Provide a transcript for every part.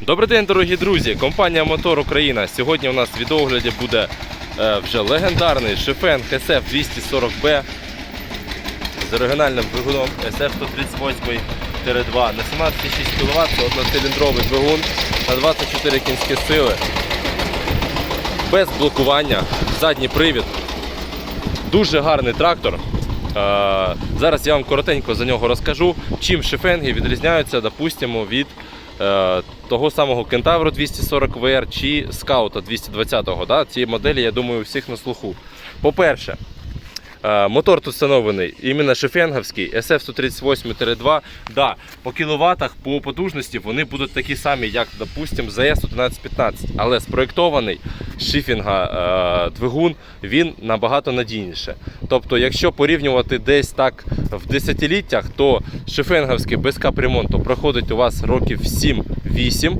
Добрий день, дорогі друзі! Компанія Мотор Україна. Сьогодні у нас в відеогляді буде е, вже легендарний Шефен SF 240B з оригінальним двигуном SF 138-2 на 17,6 кВт, це одноциліндровий двигун на 24 кінські сили. Без блокування, задній привід. Дуже гарний трактор. Е, Зараз я вам коротенько за нього розкажу, чим шифенги відрізняються, допустимо, від того самого Кентавру 240 VR чи Скаута 220-го. Да? Ці моделі, я думаю, у всіх на слуху. По-перше, е, мотор тут встановлений іменно шефенговський SF-138-2. Да, по кіловатах, по потужності вони будуть такі самі, як, допустимо, ZS-1115, але спроєктований шифінга е, двигун, він набагато надійніше. Тобто, якщо порівнювати десь так в десятиліттях, то шифенговський без капремонту проходить у вас років 7-8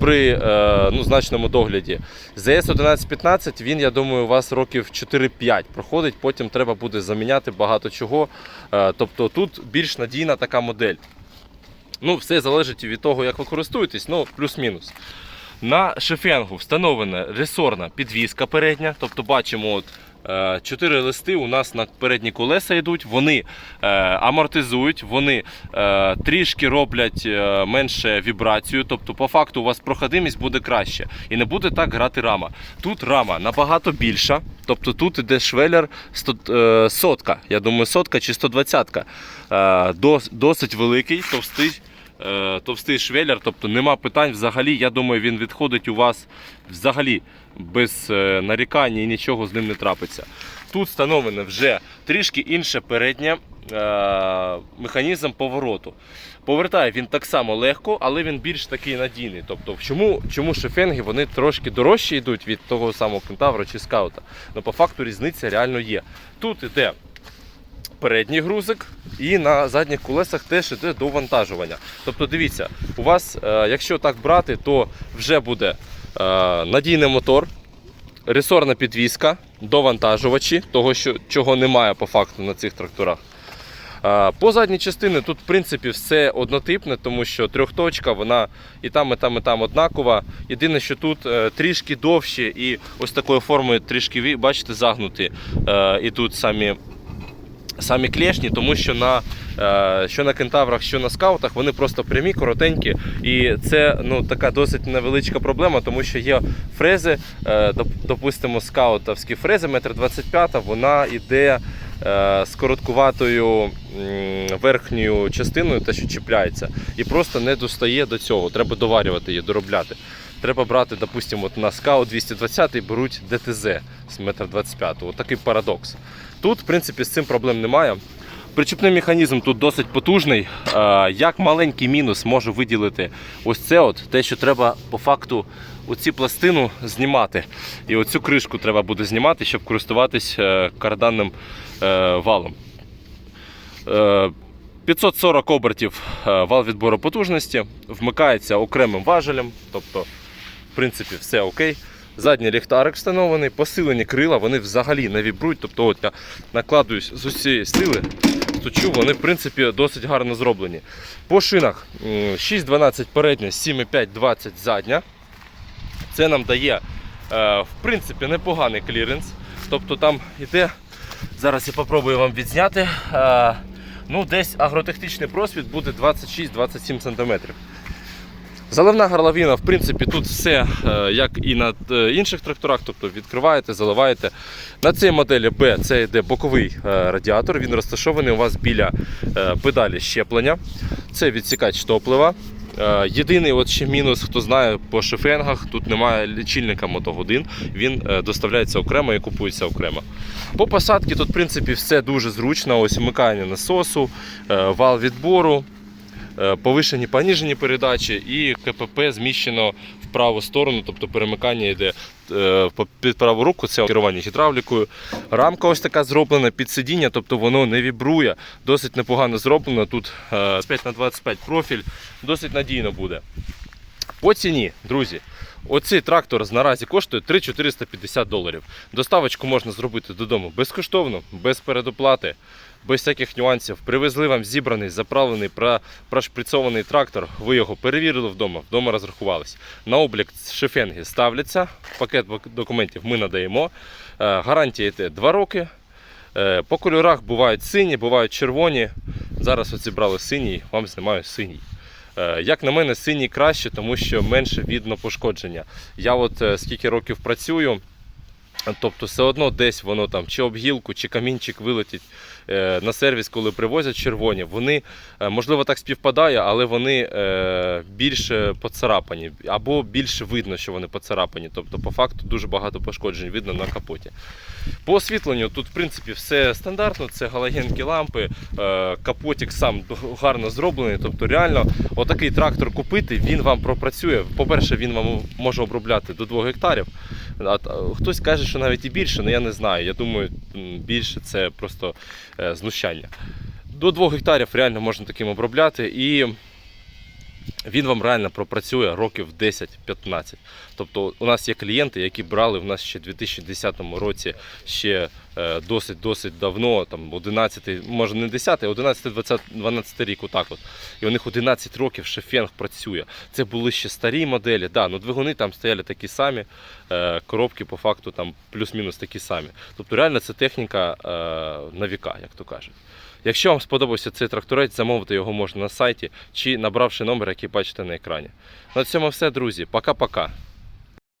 при е, ну, значному догляді. ZS-1115, він, я думаю, у вас років 4-5 проходить, потім треба буде заміняти багато чого. Е, тобто тут більш надійна така модель. Ну, все залежить від того, як ви користуєтесь, ну, плюс-мінус. На шефенгу встановлена ресорна підвізка передня. Тобто бачимо, от, е, чотири листи у нас на передні колеса йдуть, вони е, амортизують, вони е, трішки роблять менше вібрацію. Тобто, по факту, у вас проходимість буде краще і не буде так грати рама. Тут рама набагато більша. Тобто тут іде швеллер 100, е, сотка. Я думаю, сотка чи 120. Е, дос- досить великий, товстий товстий швеллер, тобто нема питань взагалі. Я думаю, він відходить у вас взагалі без е, нарікань і нічого з ним не трапиться. Тут встановлене вже трішки інше переднє е, механізм повороту. Повертає він так само легко, але він більш такий надійний. Тобто, чому, чому шефенги вони трошки дорожчі йдуть від того самого кентавра чи скаута? Ну, по факту різниця реально є. Тут іде передній грузик, і на задніх колесах теж іде довантажування. Тобто, дивіться, у вас, е, якщо так брати, то вже буде е, надійний мотор, ресорна підвізка, довантажувачі, того, що, чого немає по факту на цих тракторах. Е, По задній частині тут в принципі все однотипне, тому що трьохточка, вона і там, і там, і там однакова. Єдине, що тут трішки довше і ось такою формою трішки, бачите, загнуті. І тут самі самі клешні, тому що на, е, що на кентаврах, що на скаутах, вони просто прямі, коротенькі. І це ну, така досить невеличка проблема, тому що є фрези, е, допустимо, скаутовські фрези 1,25 м, вона йде е, з короткуватою верхньою частиною, те, що чіпляється, і просто не достає до цього. Треба доварювати її, доробляти. Треба брати, допустимо, на скаут 220 беруть ДТЗ з 1,25 м. От такий парадокс. Тут, в принципі, з цим проблем немає. Причіпний механізм тут досить потужний. Е, Як маленький мінус можу виділити ось це, от, те, що треба по факту оці пластину знімати. І оцю кришку треба буде знімати, щоб користуватись е, карданним е, валом. Е, 540 обертів вал відбору потужності, вмикається окремим важелем, тобто, в принципі, все окей. Задній ліхтарик встановлений, посилені крила, вони взагалі не вібрують. Тобто, от я накладуюсь з усієї сили, стучу, вони в принципі досить гарно зроблені. По шинах м, 6,12 передня, 7,5-20 задня. Це нам дає е, в принципі непоганий кліренс. Тобто там йде, зараз я попробую вам відзняти. Е, ну, десь агротехнічний просвіт буде 26-27 см. Заливна горловина, в принципі, тут все е, як і на е, інших тракторах, тобто відкриваєте, заливаєте. На цій моделі B це йде боковий е, радіатор, він розташований у вас біля педалі щеплення. Це відсікач топлива. Єдиний от ще мінус, хто знає по шифенгах, тут немає лічильника мотогодин, він доставляється окремо і купується окремо. По посадці тут в принципі все дуже зручно. Ось вмикання насосу, вал відбору, повишені поніжені передачі і КПП зміщено в праву сторону, тобто перемикання йде е, під праву руку, це керування гідравлікою. Рамка ось така зроблена під сидіння, тобто воно не вібрує, досить непогано зроблено. Тут 5х25 профіль, досить надійно буде. По ціні, друзі, оцей трактор наразі коштує 3450 доларів. Доставочку можна зробити додому безкоштовно, без передоплати. Без всяких нюансів. Привезли вам зібраний, заправлений, пра- прошприцьований трактор. Ви його перевірили вдома, вдома розрахувались. На облік шифенги ставляться, пакет документів ми надаємо. Е, Гарантія йде 2 роки. Е, По кольорах бувають сині, бувають червоні. Зараз оці брали синій, вам знімаю синій. Е, Як на мене, синій краще, тому що менше видно пошкодження. Я от скільки років працюю, тобто все одно десь воно там чи об гілку, чи камінчик вилетить Е, на сервіс, коли привозять червоні. Вони, е, можливо, так співпадає, але вони е, більше поцарапані, або більше видно, що вони поцарапані. Тобто, по факту, дуже багато пошкоджень видно на капоті. По освітленню тут, в принципі, все стандартно. Це галогенкі лампи, е, капотик сам гарно зроблений. Тобто, реально, отакий трактор купити, він вам пропрацює. По-перше, він вам може обробляти до 2 гектарів. А хтось каже, що навіть і більше, але я не знаю. Я думаю, більше це просто е, знущання. До 2 гектарів реально можна таким обробляти і він вам реально пропрацює років 10-15. Тобто у нас є клієнти, які брали в нас ще в 2010 році ще е, досить-досить давно, там 11, може не 10, 11, 20, 12 рік, отак от. І у них 11 років ще фенг працює. Це були ще старі моделі. Да, ну двигуни там стояли такі самі, е, коробки по факту там плюс-мінус такі самі. Тобто реально це техніка е, на віка, як то кажуть. Якщо вам сподобався цей тракторець, замовити його можна на сайті чи набравши номер, який бачите на екрані. На цьому все, друзі. Пока-пока.